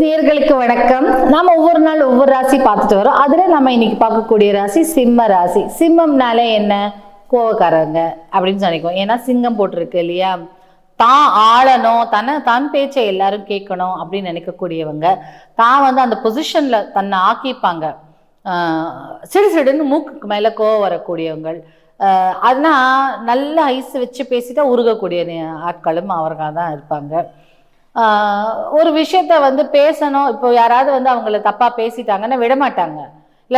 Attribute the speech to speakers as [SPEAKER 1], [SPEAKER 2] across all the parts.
[SPEAKER 1] வணக்கம். நாம ஒவ்வொரு நாள் ஒவ்வொரு ராசி பார்த்துட்டு வரோம். அதுல நம்ம இன்னைக்கு பார்க்கக்கூடிய ராசி சிம்ம ராசி. சிம்மம்னாலே என்ன? கோவக்காரங்க அப்படின்னு நினைக்கும். ஏன்னா சிங்கம் போட்டிருக்கு இல்லையா? தான் ஆளணும். தன்னை தன் பேச்சை எல்லாரும் கேட்கணும் அப்படின்னு நினைக்கக்கூடியவங்க. தான் வந்து அந்த பொசிஷன்ல தன்னை ஆக்கிப்பாங்க. சிடு சிடுன்னு மூக்குக்கு மேல கோவம் வரக்கூடியவங்கள் அதனால் நல்ல ஐஸ் வச்சு பேசிட்டா உருகக்கூடிய ஆட்களும் அவர்கள் தான் இருப்பாங்க. ஒரு விஷயத்த வந்து பேசணும். இப்போ யாராவது வந்து அவங்கள தப்பா பேசிட்டாங்கன்னா விட மாட்டாங்க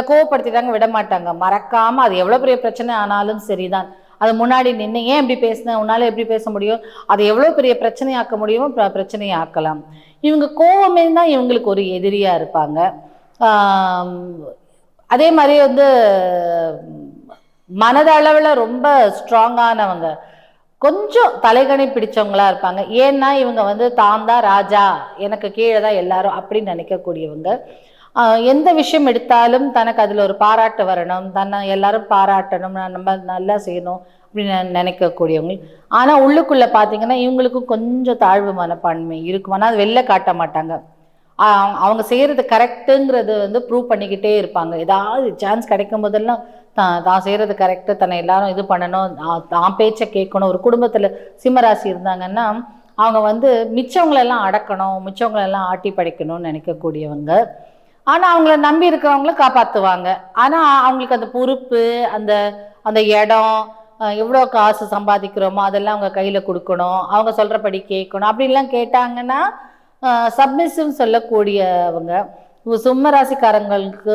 [SPEAKER 1] கோவப்படுத்திட்டாங்க விட மாட்டாங்க மறக்காம அது எவ்வளோ பெரிய பிரச்சனை ஆனாலும் சரிதான். அது முன்னாடி நின்று ஏன் இப்படி பேசின? உன்னால எப்படி பேச முடியும்? அதை எவ்வளோ பெரிய பிரச்சனையாக்க முடியுமோ பிரச்சனையாக்கலாம். ஆக்கலாம் இவங்க கோவமே தான் இவங்களுக்கு ஒரு எதிரியா இருப்பாங்க. அதே மாதிரி வந்து மனதளவில் ரொம்ப ஸ்ட்ராங்கானவங்க கொஞ்சம் தலைகணை பிடிச்சவங்களா இருப்பாங்க. ஏன்னா இவங்க வந்து தான் தான் ராஜா. எனக்கு கீழே தான் எல்லாரும் அப்படின்னு நினைக்கக்கூடியவங்க. எந்த விஷயம் எடுத்தாலும் தனக்கு அதில் ஒரு பாராட்டு வரணும். தன்னை எல்லாரும் பாராட்டணும். நம்ம நல்லா செய்யணும் அப்படின்னு நினைக்கக்கூடியவங்க. ஆனால் உள்ளுக்குள்ளே பார்த்தீங்கன்னா இவங்களுக்கும் கொஞ்சம் தாழ்வு மனப்பான்மை இருக்கும். ஆனால் அது வெளில காட்ட மாட்டாங்க. அவங்க செய்கிறது கரெக்டுங்கிறது வந்து ப்ரூவ் பண்ணிக்கிட்டே இருப்பாங்க. ஏதாவது சான்ஸ் கிடைக்கும் போதெல்லாம் தான் தான் செய்கிறது கரெக்டு தன்னை எல்லாரும் இது பண்ணணும் தான் பேச்சை கேட்கணும். ஒரு குடும்பத்தில் சிம்மராசி இருந்தாங்கன்னா அவங்க வந்து மிச்சவங்களெல்லாம் அடக்கணும் மிச்சவங்களெல்லாம் ஆட்டி படைக்கணும்னு நினைக்கக்கூடியவங்க. ஆனால் அவங்கள நம்பி இருக்கிறவங்கள காப்பாற்றுவாங்க ஆனால் அவங்களுக்கு அந்த பொறுப்பு அந்த அந்த இடம் எவ்வளோ காசு சம்பாதிக்கிறோமோ அதெல்லாம் அவங்க கையில் கொடுக்கணும். அவங்க சொல்கிறபடி கேட்கணும். அப்படிலாம் கேட்டாங்கன்னா சப்மிசிவ் சொல்லக்கூடியவங்க. உங்க சிம்ம ராசிக்காரங்களுக்கு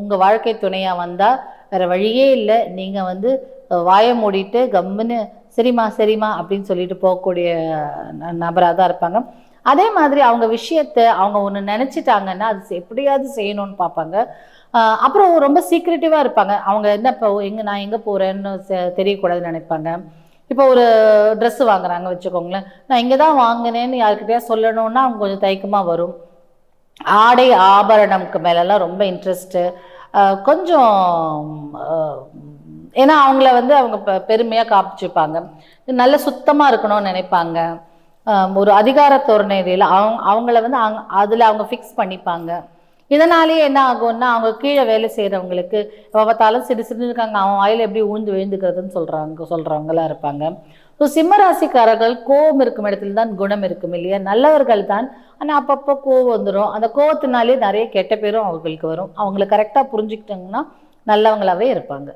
[SPEAKER 1] உங்கள் வாழ்க்கை துணையாக வந்தால் வேற வழியே இல்லை. நீங்க வந்து வாயை மூடிட்டு கம்முன்னு சரிம்மா சரிம்மா அப்படின்னு சொல்லிட்டு போகக்கூடிய ந- தான் இருப்பாங்க. அதே மாதிரி அவங்க விஷயத்த அவங்க ஒன்று நினச்சிட்டாங்கன்னா அது செ- எப்படியாவது செய்யணும்னு பார்ப்பாங்க. அப்புறம் ரொம்ப சீக்ரெட்டிவாக இருப்பாங்க. அவங்க என்ன இப்போ எங்கே நான் எங்கே போகிறேன்னு தெரியக்கூடாதுன்னு நினைப்பாங்க. இப்போ ஒரு ட்ரெஸ்ஸு வாங்குறாங்க வச்சுக்கோங்களேன். நான் இங்கே தான் வாங்கினேன்னு யாருக்கிட்டயா சொல்லணும்னா அவங்க கொஞ்சம் தயக்கமாக வரும். ஆடை ஆபரணம்க்கு மேலெல்லாம் ரொம்ப இன்ட்ரெஸ்ட்டு கொஞ்சம் ஏன்னா அவங்கள வந்து அவங்க பெ- காப்பிச்சுப்பாங்க நல்ல சுத்தமாக இருக்கணும்னு நினைப்பாங்க. ஒரு அதிகார தோரணையில் அவங்க அவங்கள வந்து அங் அதில் அவங்க ஃபிக்ஸ் பண்ணிப்பாங்க. இதனாலேயே என்ன ஆகும்னா அவங்க கீழே வேலை செய்கிறவங்களுக்கு பார்த்தாலும் சிறு சிறு இருக்காங்க. அவன் வாயில் எப்படி ஊழ்ந்து விழுந்துக்கிறதுன்னு சொல்கிறாங்க சொல்கிறவங்களாம் இருப்பாங்க. ஸோ சிம்மராசிக்காரர்கள் கோபம் இருக்கும் இடத்துல தான் குணம் இருக்கும் இல்லையா? நல்லவர்கள் தான் ஆனால் அப்பப்போ கோவம் வந்துடும் அந்த கோவத்தினாலே நிறைய கெட்ட பேரும் அவங்களுக்கு வரும். அவங்கள கரெக்டாக புரிஞ்சுக்கிட்டாங்கன்னா நல்லவங்களாகவே இருப்பாங்க.